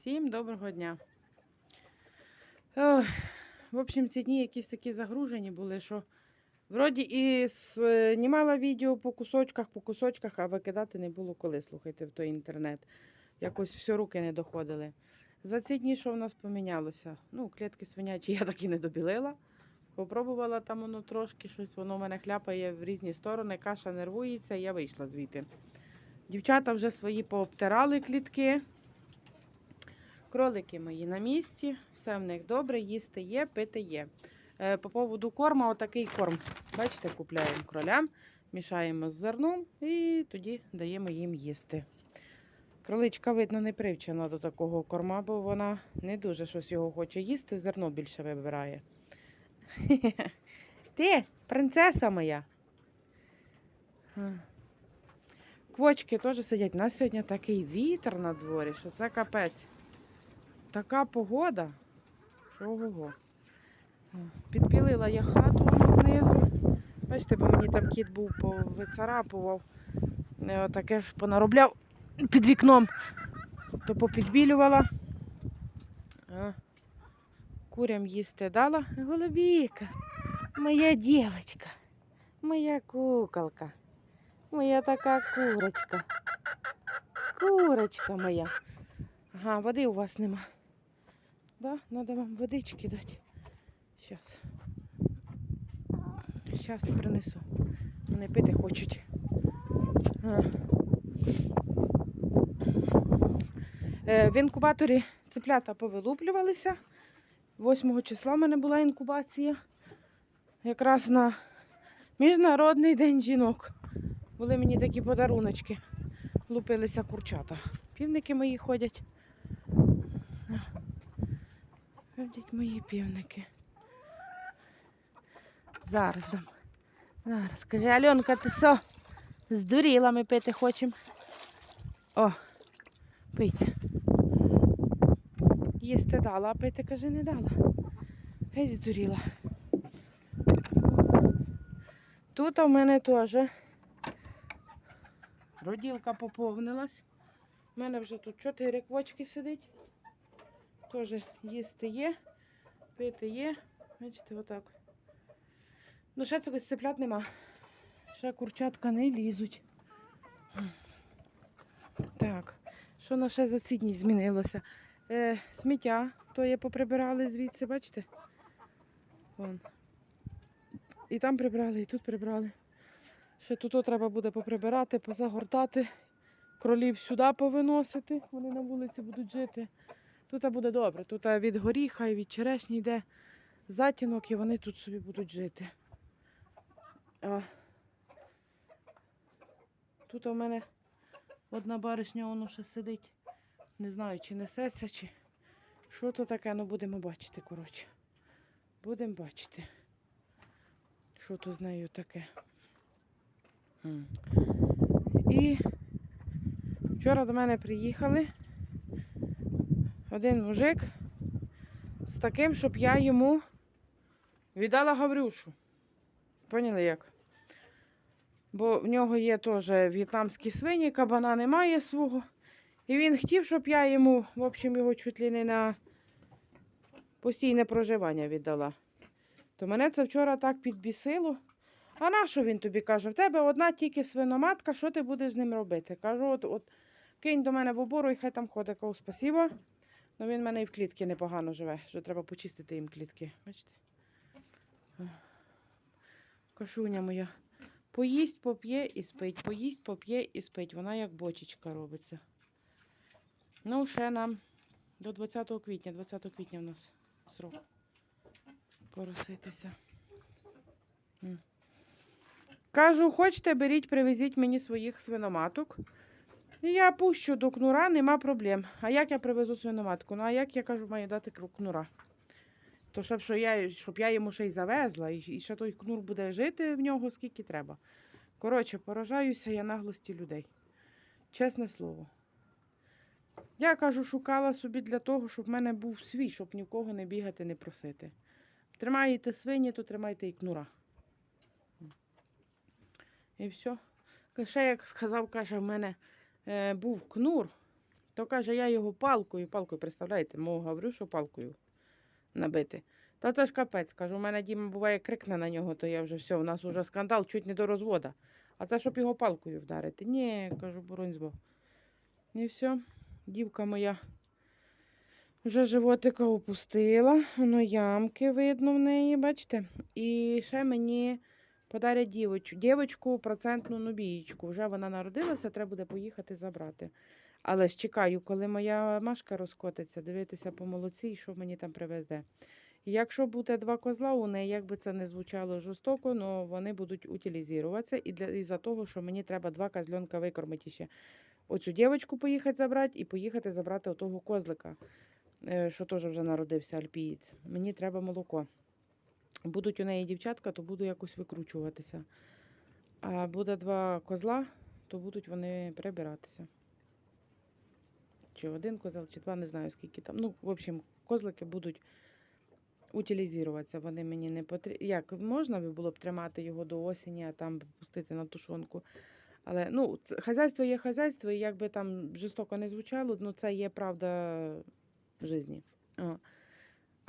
Всім доброго дня. Ох, в общем, ці дні якісь такі загружені були, що вроді і знімала відео по кусочках, по кусочках, а викидати не було коли, слухайте, в той інтернет. Якось все руки не доходили. За ці дні, що в нас помінялося? Ну, клітки свинячі я так і не добілила. Попробувала там воно трошки щось, воно в мене хляпає в різні сторони, каша нервується, я вийшла звідти. Дівчата вже свої пообтирали клітки. Кролики мої на місці, все в них добре, їсти є, пити є. Е, По поводу корма, отакий корм. Бачите, купляємо кролям, мішаємо з зерном і тоді даємо їм їсти. Кроличка, видно, не привчена до такого корма, бо вона не дуже щось його хоче їсти, зерно більше вибирає. Ти, принцеса моя. Квочки теж сидять. У нас сьогодні такий вітер на дворі, що це капець. Така погода, що ого. Підпілила я хату знизу. Бачите, бо мені там кіт був повицарапував. Е, Таке ж понаробляв під вікном, то попідбілювала. Курям їсти дала. Голубіка, моя дівчинка, моя куколка, моя така курочка. Курочка моя. Ага, води у вас нема. Да? Надо вам водички дати. Щас. Щас принесу. Вони пити хочуть. Е, В інкубаторі цеплята повилуплювалися. 8 числа в мене була інкубація. Якраз на Міжнародний день жінок. Були мені такі подаруночки. Лупилися курчата. Півники мої ходять. Ходять мої півники. Зараз дам. Зараз. Каже, Альонка, ти що? Здуріла, ми пити хочемо. О, пийте. Їсти дала, а пити, каже, не дала. Гей, здуріла. Тут у мене теж роділка поповнилась. У мене вже тут чотири квочки сидить. Теж їсти є, пити є. Бачите, отак. Ну, ще цих цеплят нема. Ще курчатка не лізуть. Так, що на ще за ці змінилося? Е, сміття, то є поприбирали звідси, бачите? Вон. І там прибрали, і тут прибрали. Ще тут треба буде поприбирати, позагортати, кролів сюди повиносити, вони на вулиці будуть жити. Тут буде добре. Тут від горіха і від черешні йде затінок, і вони тут собі будуть жити. А тут у мене одна баришня воно ще сидить. Не знаю, чи несеться, чи що то таке, ну будемо бачити, коротше. Будемо бачити, що то з нею таке. І вчора до мене приїхали один мужик з таким, щоб я йому віддала Гаврюшу. Поняли як? Бо в нього є теж в'єтнамські свині, кабана немає свого. І він хотів, щоб я йому, в общем, його чуть ли не на постійне проживання віддала. То мене це вчора так підбісило. А на що він тобі каже? В тебе одна тільки свиноматка, що ти будеш з ним робити? Кажу, от, от кинь до мене в обору і хай там ходить. Кажу, спасіба. Ну він в мене і в клітки непогано живе, що треба почистити їм клітки. Бачите? Кашуня моя. Поїсть, поп'є і спить, поїсть, поп'є і спить. Вона як бочечка робиться. Ну, ще нам до 20 квітня. 20 квітня в нас срок пороситися. Кажу, хочете, беріть, привезіть мені своїх свиноматок. Я пущу до кнура, нема проблем. А як я привезу свиноматку? Ну, а як я кажу, маю дати кнура? То щоб, що я, щоб я йому ще й завезла, і, ще той кнур буде жити в нього скільки треба. Коротше, поражаюся я наглості людей. Чесне слово. Я кажу, шукала собі для того, щоб в мене був свій, щоб ні в кого не бігати, не просити. Тримаєте свині, то тримайте і кнура. І все. Ще як сказав, каже, в мене був кнур, То каже, я його палкою, палкою, представляєте, мову говорю, що палкою набити. Та це ж капець, кажу, у мене Діма буває крикне на нього, то я вже все, у нас вже скандал чуть не до розвода. А це щоб його палкою вдарити. Ні, кажу, боронь збав. І все, дівка моя вже животика опустила, воно ямки видно в неї, бачите? І ще мені подарять дівочку, дівочку процентну нубієчку. Вже вона народилася, треба буде поїхати забрати. Але ж чекаю, коли моя машка розкотиться, дивитися по молоці, і що мені там привезде. І Якщо буде два козла у неї, як би це не звучало жорстоко, але вони будуть утилізуватися. І для із-за того, що мені треба два козльонка викормити ще. Оцю дівчинку поїхати забрати і поїхати забрати отого козлика, е, що теж вже народився альпієць. Мені треба молоко. Будуть у неї дівчатка, то буду якось викручуватися. А буде два козла, то будуть вони прибиратися. Чи один козел, чи два, не знаю скільки там. Ну, в общем, козлики будуть утилізуватися. Вони мені не потрібні. Як можна було б тримати його до осені, а там пустити на тушонку. Але ну, хазяйство є хазяйство, і як би там жорстоко не звучало, ну це є правда в житті.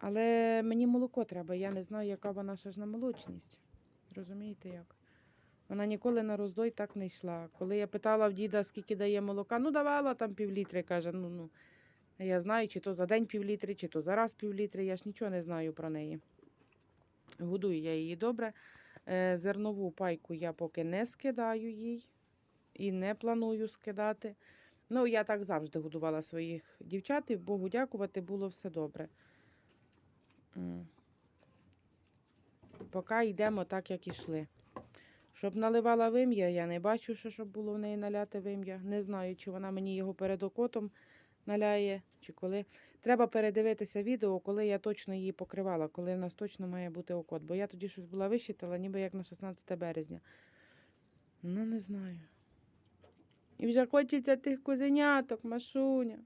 Але мені молоко треба, я не знаю, яка вона ж на молочність. Розумієте як? Вона ніколи на роздой так не йшла. Коли я питала в діда, скільки дає молока, ну давала там півлітри, каже, ну ну. Я знаю, чи то за день півлітри, чи то за раз півлітри, я ж нічого не знаю про неї. Годую я її добре. Е, Зернову пайку я поки не скидаю їй і не планую скидати. Ну, я так завжди годувала своїх дівчат, і Богу дякувати, було все добре. Поки йдемо так, як ішли. Щоб наливала вим'я, я не бачу, ще, щоб було в неї наляти вим'я. Не знаю, чи вона мені його перед окотом наляє, чи коли. Треба передивитися відео, коли я точно її покривала, коли в нас точно має бути окот. Бо я тоді щось була вищитала, ніби як на 16 березня. Ну, не знаю. І вже хочеться тих козеняток, Машуня.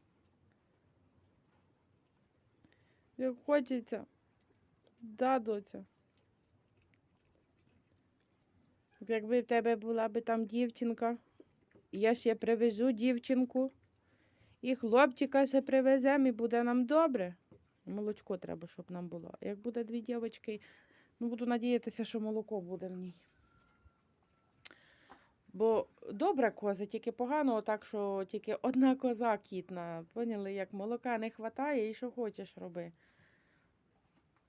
Вже хочеться. Да, доця. Якби в тебе була би там дівчинка, я ще привезу дівчинку, і хлопчика ще привеземо, і буде нам добре. Молочко треба, щоб нам було. Як буде дві дівчинки, ну буду надіятися, що молоко буде в ній. Бо добра коза, тільки погано, так що тільки одна коза кітна. Поняли, як молока не вистачає і що хочеш роби.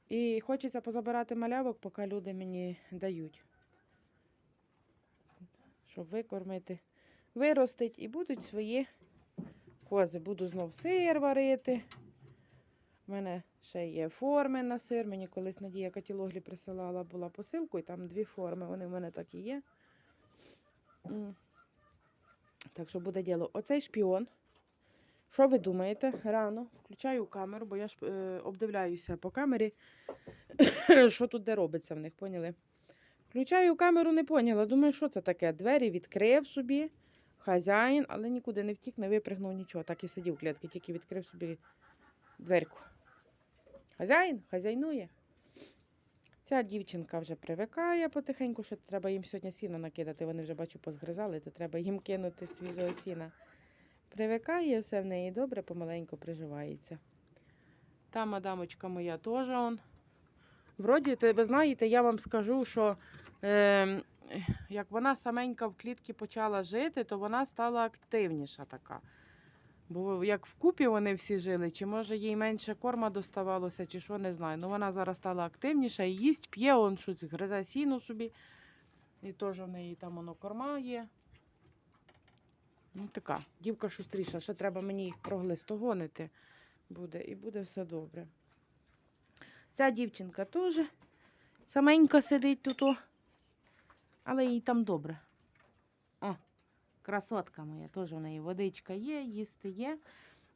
І хочеться позабирати малявок, поки люди мені дають. Щоб викормити, виростить і будуть свої кози. Буду знов сир варити. У мене ще є форми на сир. Мені колись Надія Катілоглі присилала була посилку, і там дві форми. Вони в мене так і є. Так що буде діло. Оцей шпіон. Що ви думаєте? Рано включаю камеру, бо я ж е, обдивляюся по камері, що тут де робиться в них, поняли? Включаю камеру, не поняла. Думаю, що це таке? Двері відкрив собі, хазяїн, але нікуди не втік, не випригнув нічого. Так і сидів в тільки відкрив собі дверку. Хазяїн хазяйнує. Ця дівчинка вже привикає потихеньку, що треба їм сьогодні сіна накидати. Вони вже бачу, позгризали, то треба їм кинути свіжого сіна. Привикає, все в неї добре, помаленьку приживається. Та мадамочка моя теж он. Вроді, ви знаєте, я вам скажу, що е, як вона саменька в клітці почала жити, то вона стала активніша така. Бо як вкупі вони всі жили, чи може їй менше корма доставалося, чи що, не знаю. Ну вона зараз стала активніша і їсть, п'є, он щось гризе сіну собі. І теж в неї там воно корма є. Ну, така, дівка шустріша, ще треба мені їх проглистогонити буде, і буде все добре. Ця дівчинка теж саменька сидить тут, але їй там добре. О, красотка моя, теж у неї водичка є, їсти є.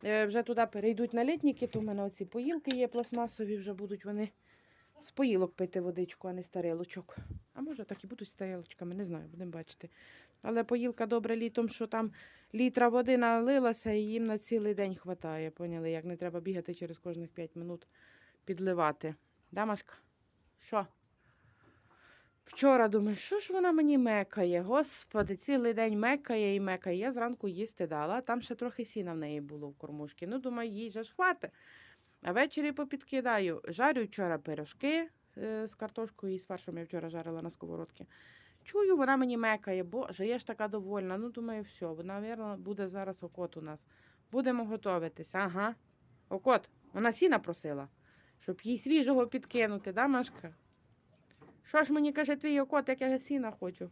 Е, вже туди перейдуть на літніки, то в мене оці поїлки є пластмасові, вже будуть вони з поїлок пити водичку, а не з тарелочок. А може так і будуть з тарелочками, не знаю, будемо бачити. Але поїлка добре літом, що там літра води налилася і їм на цілий день хватає. Поняли, як не треба бігати через кожних 5 минут підливати. Да, Машка? Що? Вчора думаю, що ж вона мені мекає? Господи, цілий день мекає і мекає. Я зранку їсти дала, там ще трохи сіна в неї було в кормушці. Ну, думаю, їй же ж хватить. А ввечері попідкидаю. Жарю вчора пирожки е, з картошкою і з фаршем я вчора жарила на сковородці. Чую, вона мені мекає, боже, я ж така довольна. Ну, думаю, все, вона, мабуть, буде зараз окот у нас. Будемо готуватися. Ага. Окот, вона сіна просила, щоб їй свіжого підкинути, да, Машка? Що ж мені каже твій окот, як я сіна хочу?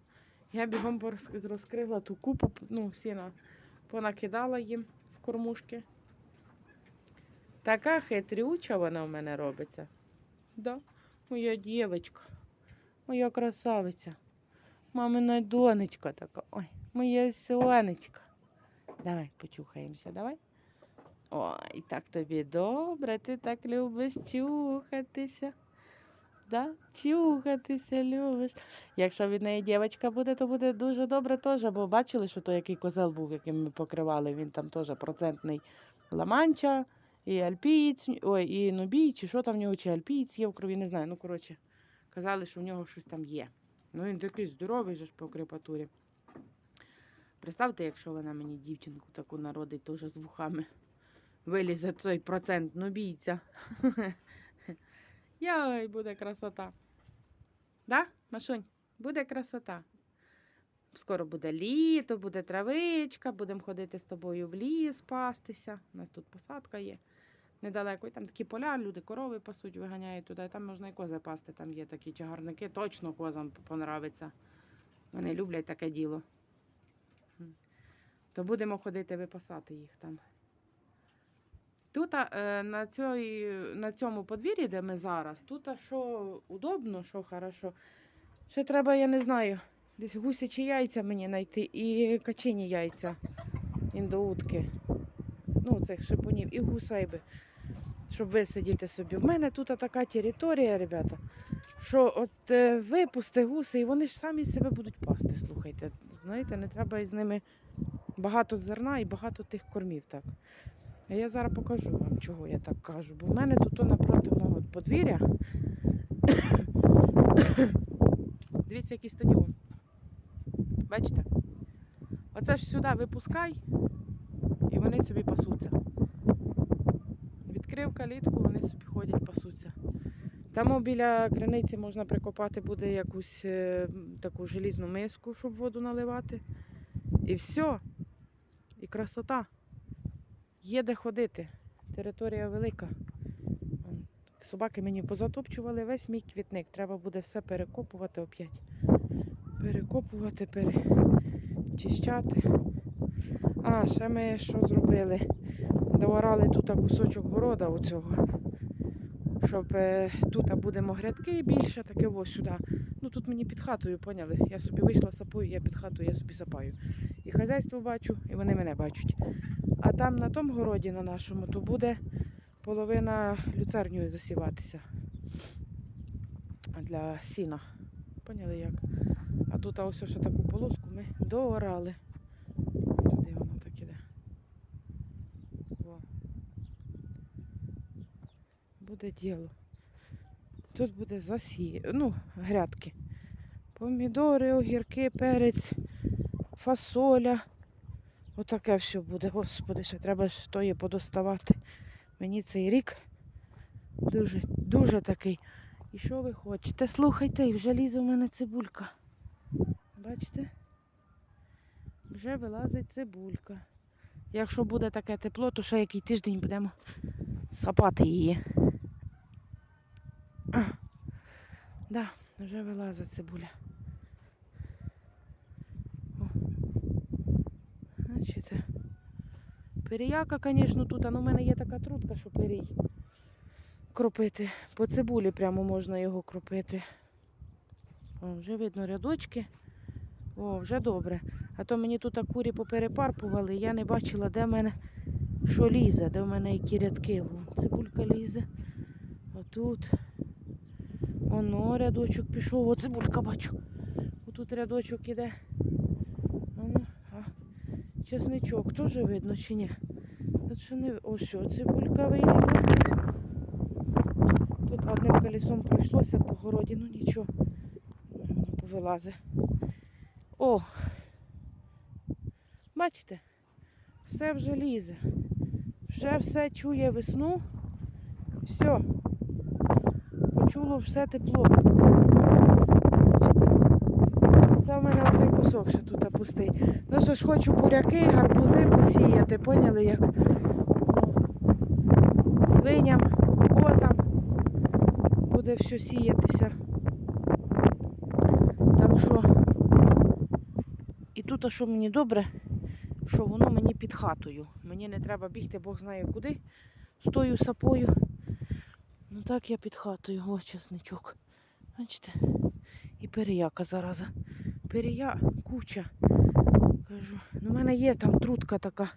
Я бігом розкрила ту купу, ну, сіна понакидала їм в кормушки. Така хитрюча вона в мене робиться. Да, моя дівчинка, моя красавиця, мамина донечка така. Ой, моя сонечка. Давай почухаємося, давай. Ой, так тобі добре, ти так любиш чухатися. Да? Чухатися любиш. Якщо від неї дівчинка буде, то буде дуже добре теж, бо бачили, що той який козел був, яким ми покривали, він там теж процентний ламанча, і альпієць, ой, і нубій, чи що там в нього, чи альпієць є в крові, не знаю. Ну, коротше, казали, що в нього щось там є. Ну, він такий здоровий же ж по крепатурі. Представте, якщо вона мені дівчинку таку народить, теж з вухами. Вилізе той процент нубійця. Яй, буде красота. Да, Машунь, буде красота. Скоро буде літо, буде травичка, будемо ходити з тобою в ліс пастися. У нас тут посадка є недалеко. І там такі поля, люди корови пасуть, виганяють туди. Там можна і кози пасти, там є такі чагарники. Точно козам понравиться. Вони люблять таке діло. То будемо ходити випасати їх там. Тут е, на, цій, на цьому подвір'ї, де ми зараз, тут що удобно, що хорошо. Ще треба, я не знаю, десь гусячі яйця мені знайти і качині яйця індоутки. Ну, цих шипунів і гусейби, щоб висидіти собі. В мене тут така територія, ребята, що от е, випусти гуси, і вони ж самі себе будуть пасти. Слухайте. Знаєте, не треба із ними багато зерна і багато тих кормів. так. А я зараз покажу вам, чого я так кажу. Бо в мене тут напроти мого подвір'я. Дивіться, який стадіон. Бачите? Оце ж сюди випускай, і вони собі пасуться. Відкрив калітку, вони собі ходять, пасуться. Там біля криниці можна прикопати буде якусь е, таку желізну миску, щоб воду наливати. І все. І красота. Є де ходити. Територія велика. Собаки мені позатопчували весь мій квітник. Треба буде все перекопувати опять. Перекопувати, перечищати. А, ще ми що зробили? Доорали тут кусочок города оцього. Щоб е, тут будемо грядки більше, таке ось сюди. Ну тут мені під хатою, поняли? Я собі вийшла сапою, я під хатою, я собі сапаю. І хазяйство бачу, і вони мене бачать. А там на тому городі, на нашому, то буде половина люцернею засіватися для сіна. Поняли як? А тут ось ще таку полоску ми доорали. Туди воно так іде. Во. Буде діло. Тут буде засі... ну, грядки. Помідори, огірки, перець, фасоля. Отаке все буде. Господи, ще треба ж тої подоставати. Мені цей рік дуже, дуже такий. І що ви хочете? Слухайте, вже лізе в мене цибулька. Бачите? Вже вилазить цибулька. Якщо буде таке тепло, то ще який тиждень будемо сапати її. А, да, вже вилазить цибуля. О. Бачите? Періяка, звісно, тут, але в мене є така трутка, що перій кропити. По цибулі прямо можна його кропити. О, вже видно рядочки. О, вже добре. А то мені тут курі поперепарпували, я не бачила, де в мене що лізе, де в мене які рядки. О, цибулька лізе. Отут. Оно рядочок пішов. О, цибулька бачу. Отут рядочок іде. Оно, а чесничок теж видно чи ні? Тут ще не. Ось о, цибулька вилізла. Тут одним колесом пройшлося по городі, ну нічого. Воно повилазить. О! Бачите? Все вже лізе. Вже все чує весну. Все. Почуло все тепло. Це в мене оцей кусок ще тут пустий. Ну що ж хочу буряки, гарбузи посіяти, поняли як? Свиням, козам буде все сіятися. Так що і тут, а що мені добре, що воно мені під хатою. Мені не треба бігти, Бог знає куди. З тою сапою. Так я під хатою, о, чесничок. Бачите? І переяка зараза. Перея куча. Кажу, ну в мене є там трутка така,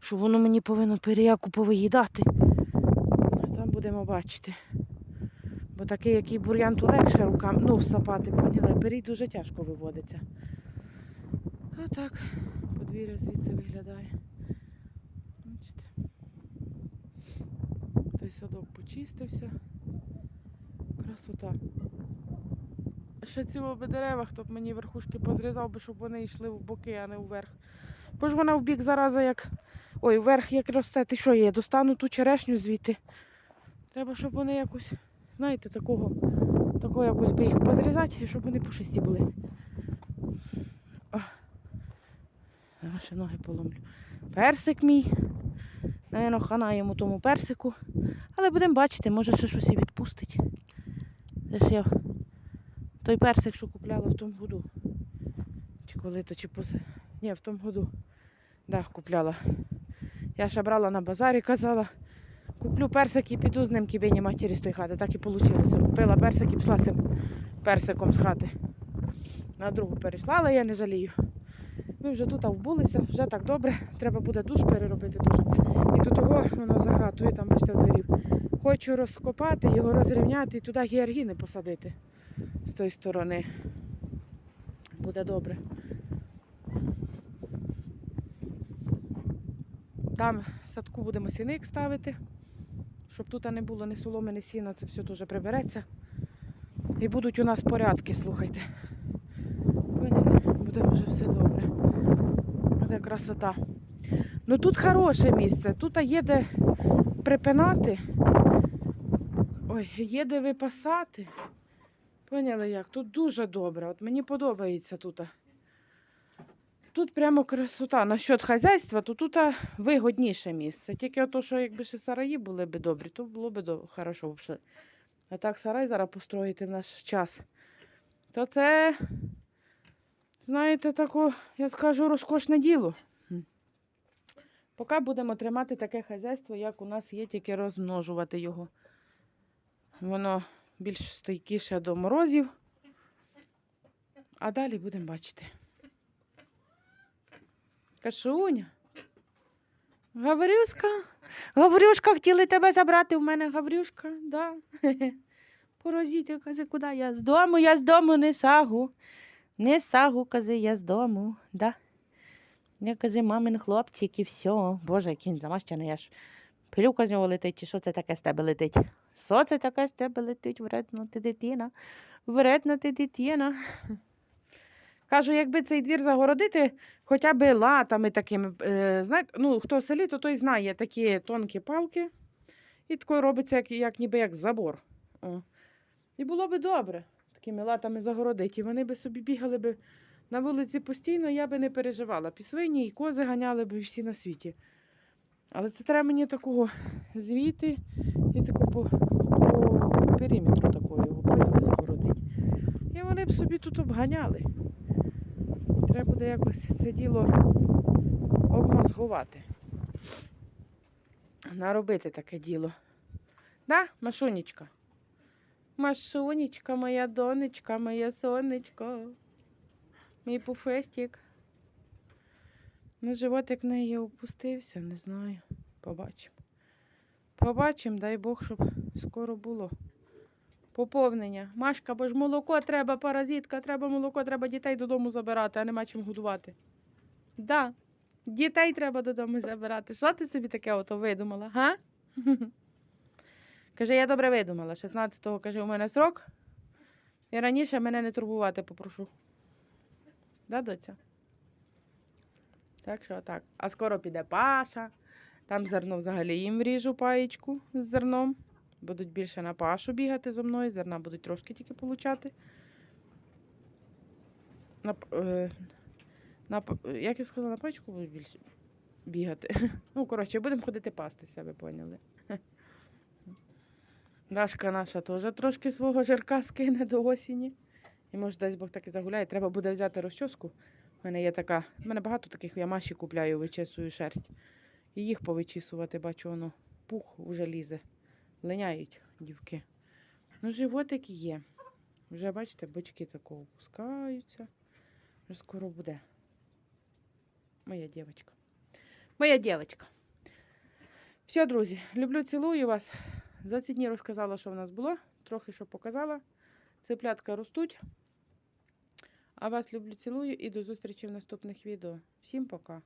що воно мені повинно переяку повиїдати. Там будемо бачити. Бо такий, який бур'ян, то легше рукам, ну, сапати, поняли, перій дуже тяжко виводиться. А так, подвір'я звідси виглядає. Бачите. Той садок почистився. Красота. Ще ці би дерева, хто б мені верхушки позрізав би, щоб вони йшли в боки, а не вверх. Бо ж вона в бік зараза як. Ой, вверх як росте. Ти що є? Достану ту черешню звідти. Треба, щоб вони якось, знаєте, такого, такого якось би їх позрізати, і щоб вони пушисті були. О. Ще ноги поломлю. Персик мій. Навіть хана йому тому персику. Але будемо бачити, може ще щось і відпустить. Це ж я той персик, що купляла в тому году. Чи коли то, чи поз... Ні, в тому году. Да, купляла. Я ще брала на базарі, казала. Куплю персик і піду з ним кібені матері з тої хати. Так і вийшло. Купила персик і пішла з тим персиком з хати. На другу перейшла, але я не жалію. Ми вже тут вбулися, вже так добре. Треба буде душ переробити дуже. І до того воно за хатою, там бачите, дорів. Хочу розкопати, його розрівняти і туди гіаргіни посадити з тої сторони. Буде добре. Там в садку будемо сіник ставити, щоб тут не було ні соломи, ні сіна, це все дуже прибереться. І будуть у нас порядки, слухайте. Буде вже все добре. Буде красота. Ну тут хороше місце, тут є де припинати. Ой, є де випасати. Поняли як? Тут дуже добре. От мені подобається тут. Тут прямо красота. Насчет хазяйства, то тут вигодніше місце. Тільки ото, що якби ще сараї були б добрі, то було б до... хорошо. А так сарай зараз построїти в наш час. То це, знаєте, таке, я скажу, розкошне діло. Поки будемо тримати таке хазяйство, як у нас є, тільки розмножувати його. Воно більш стійкіше до морозів. А далі будемо бачити. Кашуня. Гаврюшка. Гаврюшка, хотіли тебе забрати. У мене Гаврюшка, да. Порозіти, каже, куди я з дому, я з дому не сагу. Не сагу, каже, я з дому. Да. Я каже, мамин хлопчик і все. Боже, він замащений, аж пилюка з нього летить, чи що це таке з тебе летить? Що це таке з тебе летить? Вредна ти дитина. Вредна ти дитина. Кажу, якби цей двір загородити хоча б латами такими. Е, знаєте, ну, хто в селі, то той знає такі тонкі палки. І тако робиться, як, як ніби як забор. О. І було би добре такими латами загородити. І вони би собі бігали би на вулиці постійно, я би не переживала. Пісвині і кози ганяли б всі на світі. Але це треба мені такого звіти і таку по, по периметру такого його поняли загородити. І вони б собі тут обганяли. Треба буде якось це діло обмозгувати. Наробити таке діло. Да, Машунечка? Машунечка, моя донечка, моє сонечко. Мій пуфестик. Ну, животик в неї опустився, не знаю. Побачимо. Побачимо, дай Бог, щоб скоро було. Поповнення. Машка, бо ж молоко треба, паразитка, треба молоко, треба дітей додому забирати, а нема чим годувати. Да, дітей треба додому забирати. Що ти собі таке ото видумала, га? Каже, я добре видумала. 16-го, каже, у мене срок. І раніше мене не турбувати попрошу. Да, доця? Так що так. А скоро піде Паша. Там зерно взагалі їм вріжу паєчку з зерном. Будуть більше на пашу бігати зо мною, зерна будуть трошки тільки получати. На, е, на, як я сказала, на пачку будуть більше бігати. Ну, коротше, будемо ходити пастися, ви поняли. Дашка наша теж трошки свого жирка скине до осені. І може, дасть Бог так і загуляє. Треба буде взяти розчоску. У мене є така. У мене багато таких я маші купляю, вичесую шерсть. І їх повичісувати, бачу, воно пух уже лізе. Линяють дівки. Ну, животик є. Вже, бачите, бочки такого опускаються. Вже скоро буде. Моя дівчинка. Моя дівчинка. Все, друзі, люблю, цілую вас. За ці дні розказала, що в нас було. Трохи що показала. Цеплятка ростуть. А вас люблю, цілую і до зустрічі в наступних відео. Всім пока!